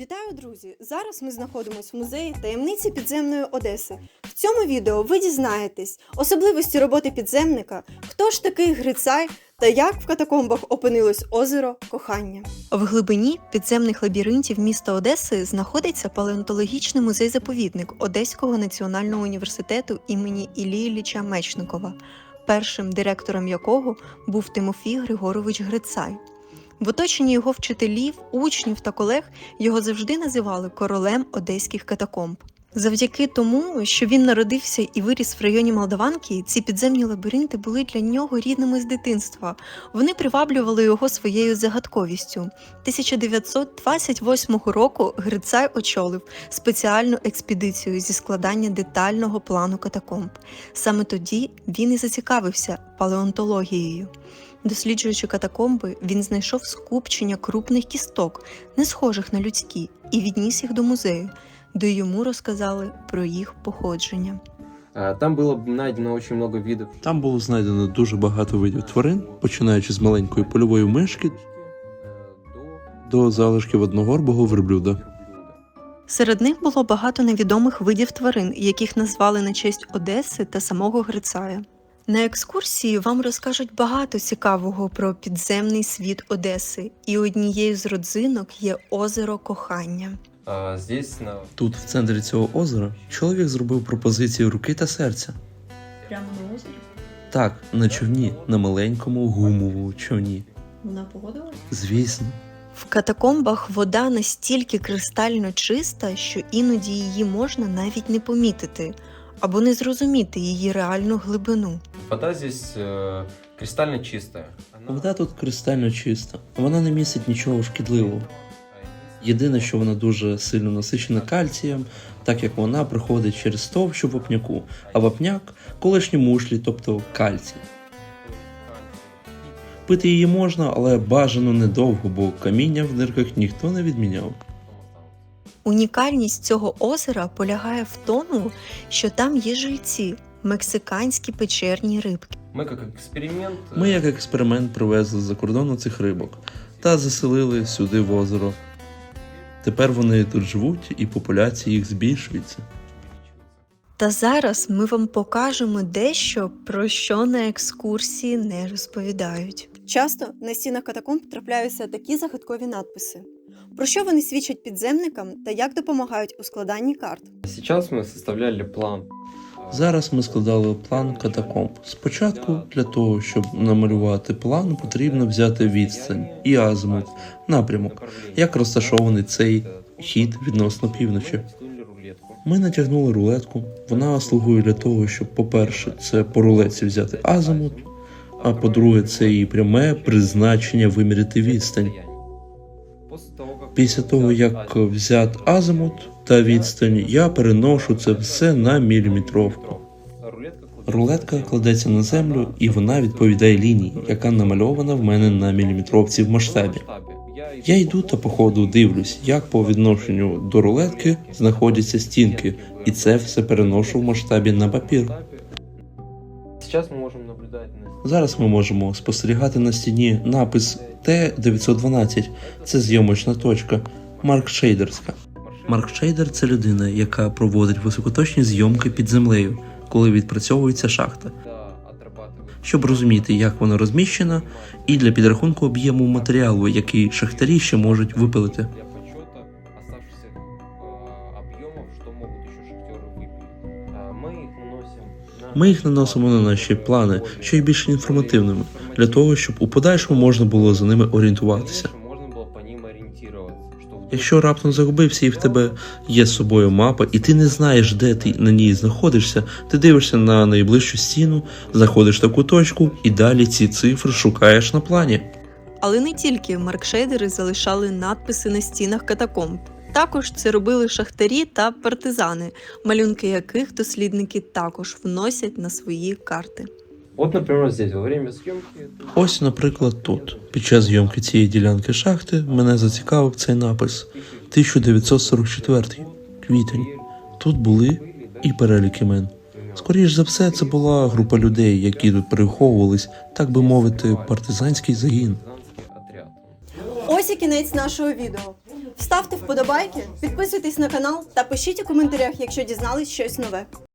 Вітаю, друзі! Зараз ми знаходимося в музеї таємниці підземної Одеси. В цьому відео ви дізнаєтесь особливості роботи підземника, хто ж такий Грицай та як в катакомбах опинилось озеро кохання. В глибині підземних лабіринтів міста Одеси знаходиться палеонтологічний музей-заповідник Одеського національного університету імені Іллі Ілліча Мечникова, першим директором якого був Тимофій Григорович Грицай. В оточенні його вчителів, учнів та колег його завжди називали королем одеських катакомб. Завдяки тому, що він народився і виріс в районі Молдаванки, ці підземні лабіринти були для нього рідними з дитинства. Вони приваблювали його своєю загадковістю. 1928 року Грицай очолив спеціальну експедицію зі складання детального плану катакомб. Саме тоді він і зацікавився палеонтологією. Досліджуючи катакомби, він знайшов скупчення крупних кісток, не схожих на людські, і відніс їх до музею, де йому розказали про їх походження. Там было найдено очень много видов. Там було знайдено дуже багато видів тварин, починаючи з маленької польової мишки до до залишків одногорбого верблюда. Серед них було багато невідомих видів тварин, яких назвали на честь Одеси та самого Грицая. На екскурсії вам розкажуть багато цікавого про підземний світ Одеси, і однією з родзинок є озеро кохання. Тут, в центрі цього озера, чоловік зробив пропозицію руки та серця. Прямо на озері Так, на човні, на маленькому гумовому човні. вона погодилась? Звісно, В катакомбах вода настільки кристально чиста, що іноді її можна навіть не помітити або не зрозуміти її реальну глибину. вода здесь э, кристально чистая. Она- вода тут кристально чиста, вона не містить нічого шкідливого. Єдине, що вона дуже сильно насичена кальцієм, так як вона проходить через товщу вапняку, а вапняк колишні мушлі, тобто кальцій. Пити її можна, але бажано недовго, бо каміння в нирках ніхто не відміняв. Унікальність цього озера полягає в тому, що там є жильці, мексиканські печерні рибки. Мы как эксперимент. э, Ми як експеримент привезли з-за кордону цих рибок та заселили сюди в озеро. Тепер вони тут живуть і популяція їх збільшується. Та зараз ми вам покажемо дещо, про що на екскурсії не розповідають. Часто на стінах катакомб трапляються такі загадкові надписи. Про що вони свідчать підземникам та як допомагають у складанні карт? Сейчас мы составляли план. Зараз ми складали план катакомб. Спочатку, для того, щоб намалювати план, потрібно взяти відстань і азимут, напрямок, як розташований цей хід відносно півночі. Ми натягнули рулетку. Вона слугує для того, щоб, по-перше, це по рулетці взяти азимут, а по-друге, це її пряме призначення виміряти відстань. Після того, як взят азимут та відстань, я переношу це все на міліметровку. Рулетка кладеться на землю, і вона відповідає лінії, яка намальована в мене на міліметровці в масштабі. Я йду та по ходу дивлюсь, як по відношенню до рулетки знаходяться стінки, і це все переношу в масштабі на папір. Сейчас мы можем наблюдать на Зараз ми можемо спостерігати на стіні напис Т912. Це зйомочна точка Марк Шейдерська. Марк Шейдер це людина, яка проводить високоточні зйомки під землею, коли відпрацьовується шахта, щоб розуміти, як вона розміщена, і для підрахунку об'єму матеріалу, який шахтарі ще можуть випилити. Ми їх наносимо на наші плани, що є більш інформативними, для того, щоб у подальшому можна було за ними орієнтуватися. Якщо раптом загубився і в тебе є з собою мапа, і ти не знаєш, де ти на ній знаходишся, ти дивишся на найближчу стіну, знаходиш таку точку і далі ці цифри шукаєш на плані. Але не тільки маркшейдери залишали надписи на стінах катакомб. Також це робили шахтарі та партизани, малюнки яких дослідники також вносять на свої карти. Вот, например, здесь во время съемки Ось, наприклад, тут. Під час зйомки цієї ділянки шахти мене зацікавив цей напис 1944 квітень. Тут були і перелік імен. Скоріш за все, це була група людей, які тут переховувались, так би мовити, партизанський загін. Ось і кінець нашого відео. Ставте вподобайки, підписуйтесь на канал та пишіть у коментарях, якщо дізнались щось нове.